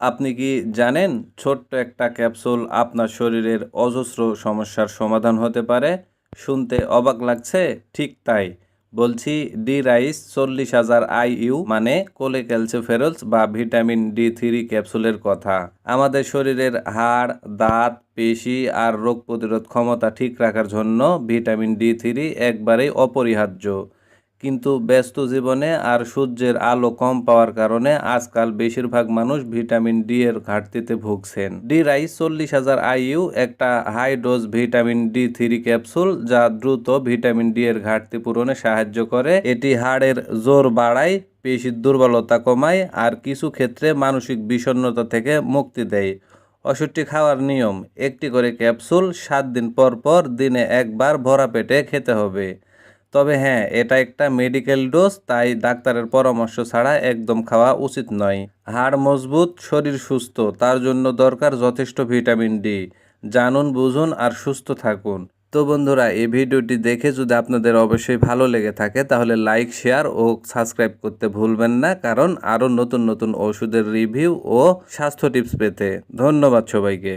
আপনি কি জানেন ছোট্ট একটা ক্যাপসুল আপনার শরীরের অজস্র সমস্যার সমাধান হতে পারে? শুনতে অবাক লাগছে? ঠিক তাই। বলছি ডি রাইস চল্লিশ হাজার আইইউ মানে কোলে ক্যালসিফেরলস বা ভিটামিন ডি থ্রি ক্যাপসুলের কথা। আমাদের শরীরের হাড়, দাঁত, পেশি আর রোগ প্রতিরোধ ক্ষমতা ঠিক রাখার জন্য ভিটামিন ডি থ্রি একবারেই অপরিহার্য। কিন্তু ব্যস্ত জীবনে আর সূর্যের আলো কম পাওয়ার কারণে আজকাল বেশিরভাগ মানুষ ভিটামিন ডি এর ঘাটতিতে ভুগছেন। ডি রাইস চল্লিশ হাজার আইইউ, একটা high dose vitamin D three capsule যা দ্রুত ভিটামিন ডি এর ঘাটতি পূরণে সাহায্য করে। এটি হাড়ের জোর বাড়ায়, পেশির দুর্বলতা কমায় আর কিছু ক্ষেত্রে মানসিক বিষণ্ণতা থেকে মুক্তি দেয়। ওষুধটি খাওয়ার নিয়ম, একটি করে ক্যাপসুল সাত দিন পর পর দিনে একবার ভরা পেটে খেতে হবে। তবে হ্যাঁ এটা একটা মেডিকেল ডোজ তাই ডাক্তারের পরামর্শ ছাড়া একদম খাওয়া উচিত নয়। হাড় মজবুত, শরীর সুস্থ, তার জন্য দরকার যথেষ্ট ভিটামিন ডি জানুন, বুঝুন আর সুস্থ থাকুন। তো বন্ধুরা, এই ভিডিওটি দেখে যদি আপনাদের অবশ্যই ভালো লেগে থাকে, তাহলে লাইক শেয়ার ও সাবস্ক্রাইব করতে ভুলবেন না, কারণ আরও নতুন নতুন ওষুধের রিভিউ ও স্বাস্থ্য টিপস পেতে। ধন্যবাদ সবাইকে।